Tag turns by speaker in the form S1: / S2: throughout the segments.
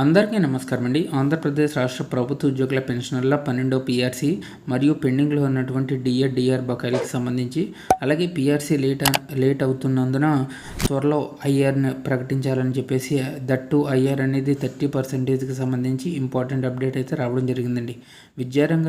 S1: అందరికీ నమస్కారం అండి. ఆంధ్రప్రదేశ్ రాష్ట్ర ప్రభుత్వ ఉద్యోగుల పెన్షనర్ల పన్నెండో పీఆర్సీ మరియు పెండింగ్లో ఉన్నటువంటి డిఆర్ డిఆర్ బకాయిలకు సంబంధించి అలాగే పీఆర్సీ లేట్ లేట్ అవుతున్నందున త్వరలో ఐఆర్ని ప్రకటించాలని చెప్పేసి దట్టు ఐఆర్ అనేది థర్టీ పర్సెంటేజ్కి సంబంధించి ఇంపార్టెంట్ అప్డేట్ అయితే రావడం జరిగిందండి. విద్యారంగ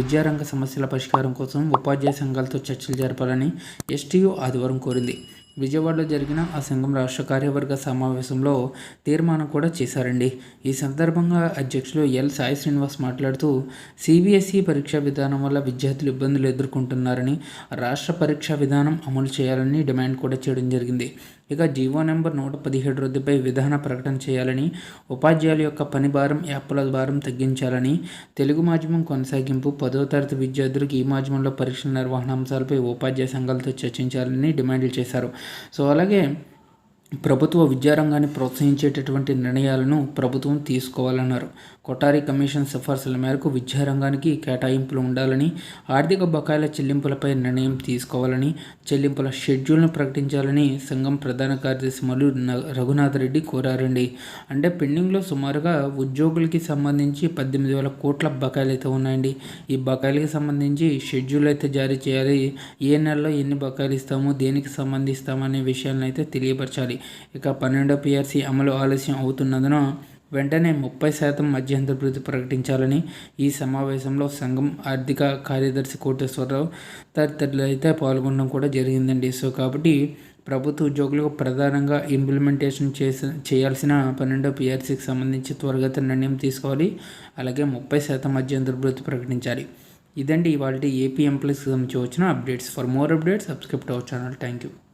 S1: విద్యారంగ సమస్యల పరిష్కారం కోసం ఉపాధ్యాయ సంఘాలతో చర్చలు జరపాలని ఎస్టీయూ ఆదివారం కోరింది. విజయవాడలో జరిగిన ఆ సంఘం రాష్ట్ర కార్యవర్గ సమావేశంలో తీర్మానం కూడా చేశారండి. ఈ సందర్భంగా అధ్యక్షులు ఎల్. సాయి శ్రీనివాస్ మాట్లాడుతూ సిబిఎస్ఈ పరీక్షా విధానం వల్ల విద్యార్థులు ఇబ్బందులు ఎదుర్కొంటున్నారని రాష్ట్ర పరీక్షా విధానం అమలు చేయాలని డిమాండ్ కూడా చేయడం జరిగింది. ఇక జీవో నెంబర్ నూట పదిహేడు రద్దుపై విధాన ప్రకటన చేయాలని ఉపాధ్యాయుల యొక్క పని భారం యాప్ల భారం తగ్గించాలని తెలుగు మాధ్యమం కొనసాగింపు పదో తరగతి విద్యార్థులకు ఈ మాధ్యమంలో పరీక్షల నిర్వహణ అంశాలపై ఉపాధ్యాయ సంఘాలతో చర్చించాలని డిమాండ్లు చేశారు. సో అలాగే ప్రభుత్వ విద్యారంగాన్ని ప్రోత్సహించేటటువంటి నిర్ణయాలను ప్రభుత్వం తీసుకోవాలన్నారు. కొటారి కమిషన్ సిఫార్సుల మేరకు విద్యారంగానికి కేటాయింపులు ఉండాలని ఆర్థిక బకాయిల చెల్లింపులపై నిర్ణయం తీసుకోవాలని చెల్లింపుల షెడ్యూల్ను ప్రకటించాలని సంఘం ప్రధాన కార్యదర్శి మల్లు రఘునాథ్ రెడ్డి కోరారండి. అంటే పెండింగ్లో సుమారుగా ఉద్యోగులకి సంబంధించి పద్దెనిమిది వేల కోట్ల బకాయిలు అయితే ఉన్నాయండి. ఈ బకాయిలకి సంబంధించి షెడ్యూల్ అయితే జారీ చేయాలి. ఏ నెలలో ఎన్ని బకాయిలు ఇస్తాము దేనికి సంబంధిస్తామనే విషయాలను అయితే తెలియపరచాలి. ఇక పన్నెండో పిఆర్సీ అమలు ఆలస్యం అవుతున్నందున వెంటనే ముప్పై శాతం మధ్యంతర వృద్ధి ప్రకటించాలని ఈ సమావేశంలో సంఘం ఆర్థిక కార్యదర్శి కోటేశ్వరరావు తదితరులు అయితే పాల్గొనడం కూడా జరిగిందండి. సో కాబట్టి ప్రభుత్వ ఉద్యోగులకు ప్రధానంగా ఇంప్లిమెంటేషన్ చేసి చేయాల్సిన పన్నెండో పిఆర్సీకి సంబంధించి త్వరగా నిర్ణయం తీసుకోవాలి. అలాగే ముప్పై శాతం మధ్యంతర వృద్ధి ప్రకటించాలి. ఇదండి ఇవాళ ఏపీ ఎంప్లాయీస్కి సంబంధించి వచ్చిన updates. For more updates subscribe our channel thank you